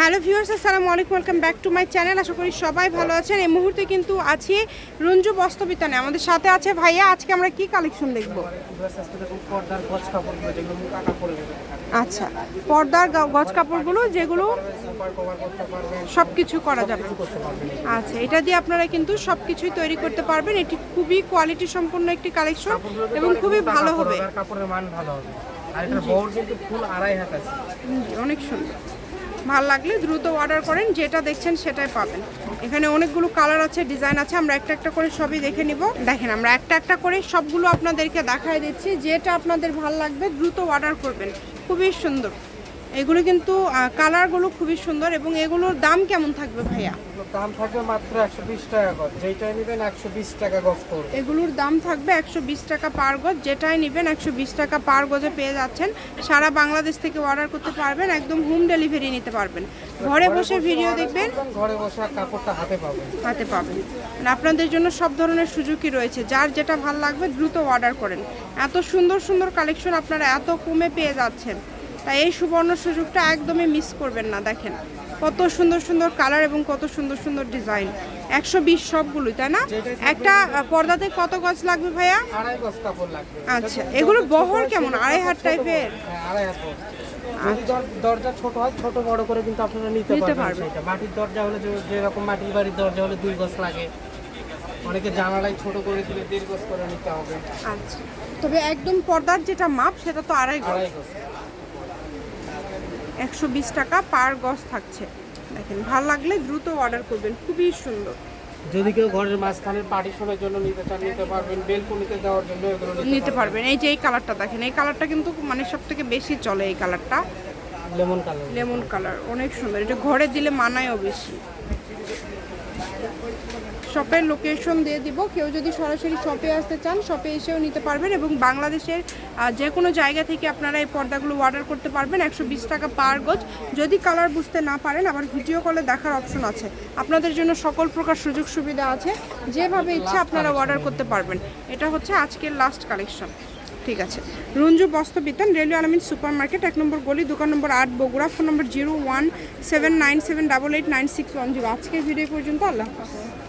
Hello viewers আসসালামু আলাইকুম welcome back to my channel. আশা করি সবাই ভালো আছেন। এই মুহূর্তে কিন্তু আছি রঞ্জু বস্ত্রবিতানে। আমাদের সাথে আছে ভাইয়া আজকে আমরা কি কালেকশন দেখব? আচ্ছা পর্দার গজ কাপড়গুলো যেগুলো সব কিছু করা যাবে। আচ্ছা এটা দিয়ে আপনারা কিন্তু সব কিছুই তৈরি করতে পারবেন। এটি খুবই কোয়ালিটি সম্পন্ন একটি কালেকশন এবং খুবই ভালো হবে। কাপড়ের মান ভালো হবে। আর এটার বহর কিন্তু ফুল আড়াই হাত আছে। অনেক সুন্দর। ভালো লাগলে দ্রুত অর্ডার করেন, যেটা দেখছেন সেটাই পাবেন। এখানে অনেকগুলো কালার আছে ডিজাইন আছে, আমরা একটা একটা করে সবই দেখে নিব। দেখেন, আমরা একটা একটা করে সবগুলো আপনাদেরকে দেখায় দিচ্ছি, যেটা আপনাদের ভালো লাগবে দ্রুত অর্ডার করবেন। খুবই সুন্দর। এগুলো কিন্তু কালারগুলো খুবই সুন্দর এবং এগুলোর দাম কেমন থাকবে ভাইয়া? দাম থাকবে মাত্র একশো বিশ টাকা গজ। যেটাই নেবেন একশো বিশ টাকা গজ পড়বে। এগুলোর দাম থাকবে একশো বিশ টাকা পার গজ। যেটাই নেবেন একশো বিশ টাকা পার গজে পেয়ে যাচ্ছেন। সারা বাংলাদেশ থেকে অর্ডার করতে পারবেন একদম হোম ডেলিভারি নিতে পারবেন। ঘরে বসে ভিডিও দেখবেন। ঘরে বসে কাপড়টা হাতে পাবেন। হাতে পাবেন। মানে আপনাদের জন্য সব ধরনের সুযোগই রয়েছে। যার যেটা ভালো লাগবে দ্রুত অর্ডার করেন। এত সুন্দর সুন্দর কালেকশন আপনারা এত কমে পেয়ে যাচ্ছেন। তাই এই সুবর্ণ সুযোগটা একদমই মিস করবেন না দেখেন। কত সুন্দর সুন্দর কালার এবং কত সুন্দর সুন্দর ডিজাইন একশো বিশ সবগুলোই তাই না? একটা পর্দাতে কত গজ লাগবে ভাইয়া? আচ্ছা এগুলো বহর কেমন? আড়াই হাত টাইপের হ্যাঁ দর- দরজা ছোট হয় ছোট বড় করে কিন্তু আপনারা নিতে পারবেন। মাটির দরজা হলে যেরকম মাটির বাড়ির দরজা হলে দুই গজ লাগে। অনেকে জানালাই ছোট করে দিলে দেড় গজ করে নিতে হবে। আচ্ছা। তবে একদম পর্দার যেটা মাপ সেটা তো আড়াই গজ। একশো বিশ টাকা পার গজ থাকছে। দেখেন ভালো লাগলে দ্রুত অর্ডার করবেন খুবই সুন্দর। যদি কেউ ঘরের মাঝখানের পার্টিশনের জন্য নিতে চান নিতে পারবেন বেলকুনিতে দেওয়ার জন্য এগুলো নিতে পারবেন। এই যে এই কালারটা দেখেন এই কালারটা কিন্তু মানে সব থেকে বেশি চলে এই কালারটা লেমন কালার লেমন কালার অনেক সুন্দর। এটা ঘরে দিলে মানায়ও বেশি। শপের লোকেশন দিয়ে দিব। কেউ যদি সরাসরি শপে আসতে চান শপে এসেও নিতে পারবেন এবং বাংলাদেশের যে কোনো জায়গা থেকে আপনারা এই পর্দাগুলো অর্ডার করতে পারবেন একশো বিশ টাকা পার গজ। যদি কালার বুঝতে না পারেন আবার ভিডিও কলে দেখার অপশন আছে। আপনাদের জন্য সকল প্রকার সুযোগ সুবিধা আছে। যেভাবে ইচ্ছা আপনারা অর্ডার করতে পারবেন। এটা হচ্ছে আজকের লাস্ট কালেকশন ঠিক আছে। রঞ্জু বস্ত্র বিতান রেলওয়ে আলমিন সুপার মার্কেট এক নম্বর গলি দোকান নম্বর আট Bogura phone number zero one seven nine seven double eight nine six one zero আজকের ভিডিও পর্যন্ত আল্লাহ হাফাজ।